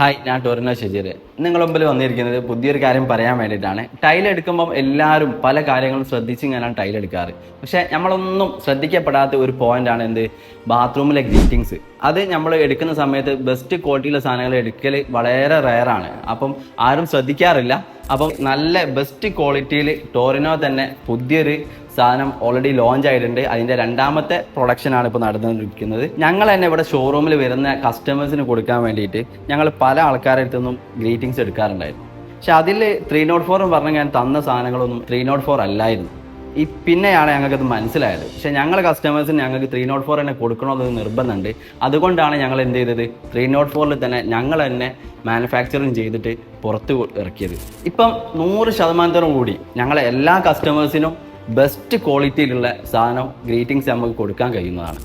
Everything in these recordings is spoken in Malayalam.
ഹായ് ഞാൻ ടോറിനോ ഷജീർ. നിങ്ങൾ മുമ്പിൽ വന്നിരിക്കുന്നത് പുതിയൊരു കാര്യം പറയാൻ വേണ്ടിയിട്ടാണ്. ടൈൽ എടുക്കുമ്പം എല്ലാവരും പല കാര്യങ്ങളും ശ്രദ്ധിച്ച് ഇങ്ങനെയാണ് ടൈൽ എടുക്കാറ്. പക്ഷേ നമ്മളൊന്നും ശ്രദ്ധിക്കപ്പെടാത്ത ഒരു പോയിന്റാണ് എന്ത്? ബാത്റൂമിലെ ഗ്രീറ്റിങ്സ്. അത് നമ്മൾ എടുക്കുന്ന സമയത്ത് ബെസ്റ്റ് ക്വാളിറ്റിയിലുള്ള സാധനങ്ങൾ എടുക്കൽ വളരെ റയറാണ്. അപ്പം ആരും ശ്രദ്ധിക്കാറില്ല. അപ്പം നല്ല ബെസ്റ്റ് ക്വാളിറ്റിയിൽ ടോറിനോ തന്നെ പുതിയൊരു സാധനം ഓൾറെഡി ലോഞ്ച് ആയിട്ടുണ്ട്. അതിന്റെ രണ്ടാമത്തെ പ്രൊഡക്ഷനാണ് ഇപ്പോൾ നടന്നുകൊണ്ടിരിക്കുന്നത്. ഞങ്ങൾ തന്നെ ഇവിടെ ഷോറൂമിൽ വരുന്ന കസ്റ്റമേഴ്സിന് കൊടുക്കാൻ വേണ്ടിയിട്ട് ഞങ്ങൾ പല ആൾക്കാരുടെ അടുത്തൊന്നും ഗ്രീറ്റിങ്സ് എടുക്കാറുണ്ടായിരുന്നു. പക്ഷെ അതിൽ ത്രീ നോട്ട് ഫോർ പറഞ്ഞ് ഞാൻ തന്ന സാധനങ്ങളൊന്നും ത്രീ നോട്ട് ഫോർ അല്ലായിരുന്നു. ഈ പിന്നെയാണ് ഞങ്ങൾക്കത് മനസ്സിലായത്. പക്ഷേ ഞങ്ങൾ കസ്റ്റമേഴ്സിന് ഞങ്ങൾക്ക് ത്രീ നോട്ട് ഫോർ തന്നെ കൊടുക്കണമെന്ന് നിർബന്ധമുണ്ട്. അതുകൊണ്ടാണ് ഞങ്ങൾ എന്ത് ചെയ്തത്? ത്രീ നോട്ട് ഫോറിൽ തന്നെ ഞങ്ങൾ തന്നെ മാനുഫാക്ചറിങ് ചെയ്തിട്ട് പുറത്ത് ഇറക്കിയത്. ഇപ്പം നൂറ് ശതമാനത്തോളം കൂടി ഞങ്ങളെ എല്ലാ കസ്റ്റമേഴ്സിനും ബെസ്റ്റ് ക്വാളിറ്റിയിലുള്ള സാധനം ഗ്രീറ്റിംഗ്സ് നമുക്ക് കൊടുക്കാൻ കഴിയുന്നതാണ്.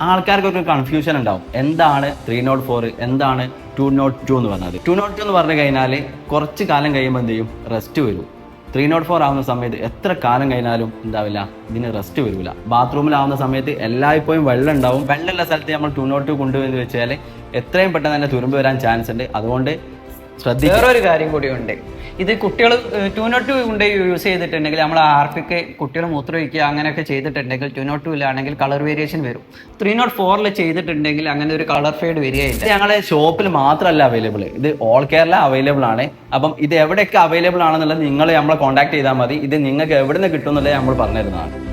ആൾക്കാർക്കൊക്കെ കൺഫ്യൂഷൻ ഉണ്ടാവും. എന്താണ് ത്രീ നോട്ട് ഫോർ എന്താണ് ടു നോട്ട് ടു എന്ന് പറഞ്ഞത്? ടു നോട്ട് ടു എന്ന് പറഞ്ഞു കഴിഞ്ഞാൽ കുറച്ച് കാലം കഴിയുമ്പോൾ എന്ത് ചെയ്യും? റെസ്റ്റ് വരും. ത്രീ നോട്ട് ഫോർ ആവുന്ന സമയത്ത് എത്ര കാലം കഴിഞ്ഞാലും എന്താവില്ല ഇതിന് റെസ്റ്റ് വരില്ല ബാത്റൂമിലാവുന്ന സമയത്ത് എല്ലായ്പ്പോഴും വെള്ളം ഉണ്ടാവും. വെള്ളമുള്ള സ്ഥലത്ത് നമ്മൾ ടു നോട്ട് ടു കൊണ്ടുവന്ന് വെച്ചാൽ എത്രയും പെട്ടെന്ന് തന്നെ തുരുമ്പ് വരാൻ ചാൻസ് ഉണ്ട്. അതുകൊണ്ട് വേറൊരു കാര്യം കൂടിയുണ്ട് ഇത് കുട്ടികൾ ടു നോട്ട് ടു കൊണ്ട് യൂസ് ചെയ്തിട്ടുണ്ടെങ്കിൽ നമ്മൾ ആർപ്പിക്ക് കുട്ടികൾ മൂത്രമൊഴിക്കുക അങ്ങനെയൊക്കെ ചെയ്തിട്ടുണ്ടെങ്കിൽ ടു നോട്ട് ടൂലാണെങ്കിൽ കളർ വേരിയേഷൻ വരും. ത്രീ നോട്ട് ഫോറിൽ ചെയ്തിട്ടുണ്ടെങ്കിൽ അങ്ങനെ ഒരു കളർ ഫെയ്ഡ് വരികയില്ല. ഞങ്ങളുടെ ഷോപ്പിൽ മാത്രമല്ല അവൈലബിൾ ഇത് ഓൾ കേരള അവൈലബിൾ ആണ്. അപ്പം ഇത് എവിടെയൊക്കെ അവൈലബിൾ ആണെന്നുള്ളത് നിങ്ങൾ നമ്മളെ കോൺടാക്ട് ചെയ്താൽ മതി. ഇത് നിങ്ങൾക്ക് എവിടെ നിന്ന് കിട്ടും എന്നുള്ളത് നമ്മൾ പറഞ്ഞു തരുന്നതാണ്